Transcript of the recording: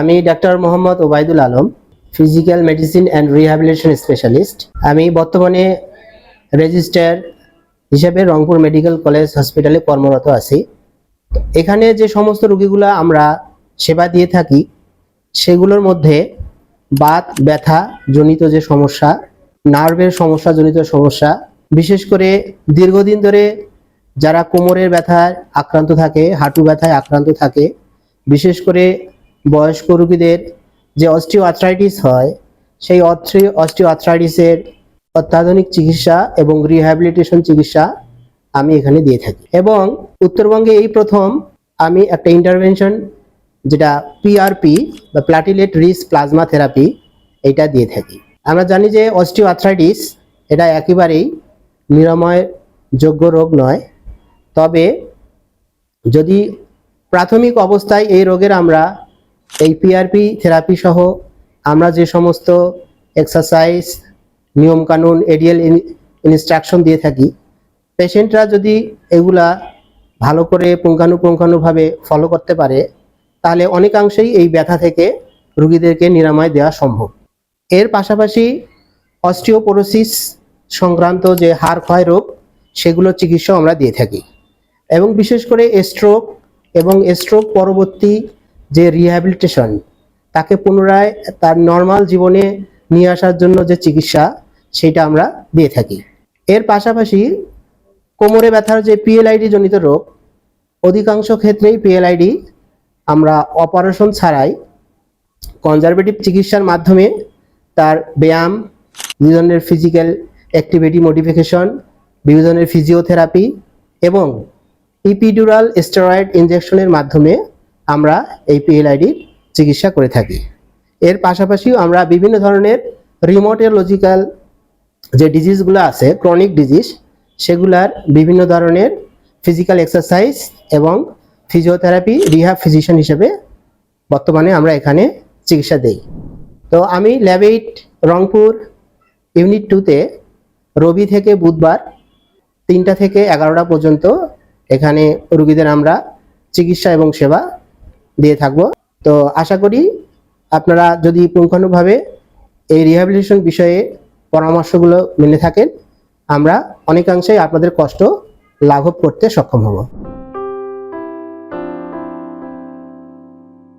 আমি doctor Mohammad Obaidul Alam, physical medicine and rehabilitation specialist. আমি বর্তমানে রেজিস্টার হিসেবে রংপুর মেডিকেল কলেজ হসপিটালে কর্মরত আছি। এখানে যে সমস্ত রোগীগুলো আমরা সেবা দিয়ে থাকি, সেগুলোর মধ্যে বাত, ব্যথা জনিত যে সমস্যা, নার্ভের সমস্যা জনিত সমস্যা, বিশেষ করে দীর্ঘদিন ধরে যারা কোমরের ব্যথায় আক্রান্ত থাকে, হাঁটু ব্যথায় আক্রান্ত থাকে, বিশেষ করে বয়স্ক রোগীদের যে আর্থ্রাইটিস হয়, সেই অস্টিও আর্থ্রাইটিসের অত্যাধুনিক চিকিৎসা এবং রিহ্যাবিলিটেশন চিকিৎসা আমি এখানে দিয়ে থাকি। এবং উত্তরবঙ্গে এই প্রথম আমি একটা ইন্টারভেনশন, যেটা পিআরপি বা প্লাটিলেট রিস প্লাজমা থেরাপি এটা দিয়ে থাকি। আমরা জানি যে অস্টিও আর্থ্রাইটিস এটা একেবারেই নিরাময় যোগ্য রোগ নয়। তবে যদি প্রাথমিক অবস্থায় এই রোগের আমরা এই পিআরপি থেরাপি সহ আমরা যে সমস্ত এক্সারসাইজ নিয়মকানুন এডিএল ইনস্ট্রাকশন দিয়ে থাকি পেশেন্টরা যদি এগুলা ভালো করে পুঙ্খানুপুঙ্খানুভাবে ফলো করতে পারে, তাহলে অনেকাংশেই এই ব্যথা থেকে রুগীদেরকে নিরাময় দেওয়া সম্ভব। এর পাশাপাশি অস্টিওপোরোসিস সংক্রান্ত যে হাড় ক্ষয় রোগ, সেগুলো চিকিৎসা আমরা দিয়ে থাকি। এবং বিশেষ করে স্ট্রোক এবং স্ট্রোক পরবর্তী যে রিহ্যাবিলিটেশন তাকে পুনরায় তার নর্মাল জীবনে নিয়ে আসার জন্য যে চিকিৎসা, সেটা আমরা দিয়ে থাকি। এর পাশাপাশি কোমরে ব্যথার যে পিএলআইডি জনিত রোগ, অধিকাংশ ক্ষেত্রেই পিএলআইডি আমরা অপারেশন ছাড়াই কনজারভেটিভ চিকিৎসার মাধ্যমে তার ব্যায়াম বিভিন্ন ফিজিক্যাল অ্যাক্টিভিটি মডিফিকেশন বিভিন্ন ফিজিওথেরাপি এবং ইপিডুরাল স্টেরয়েড ইনজেকশনের মাধ্যমে আমরা এই পিএলআইডির চিকিৎসা করে থাকি। এর পাশাপাশিও আমরা বিভিন্ন ধরনের রিমোটেলজিক্যাল যে ডিজিজগুলো আছে ক্রনিক ডিজিজ সেগুলার বিভিন্ন ধরনের ফিজিক্যাল এক্সারসাইজ এবং ফিজিওথেরাপি রিহ্যাব ফিজিশিয়ান হিসেবে বর্তমানে আমরা এখানে চিকিৎসা দেই। তো আমি ল্যাবেইট রংপুর ইউনিট টুতে রবি থেকে বুধবার তিনটা থেকে এগারোটা পর্যন্ত এখানে রুগীদের আমরা চিকিৎসা এবং সেবা দিয়ে থাকব। তো আশা করি আপনারা যদি পুঙ্খানুভাবে এই রিহ্যাবিলিটেশন বিষয়ে পরামর্শগুলো মেনে থাকেন, আমরা অনেকাংশেই আপনাদের কষ্ট লাঘব করতে সক্ষম হব।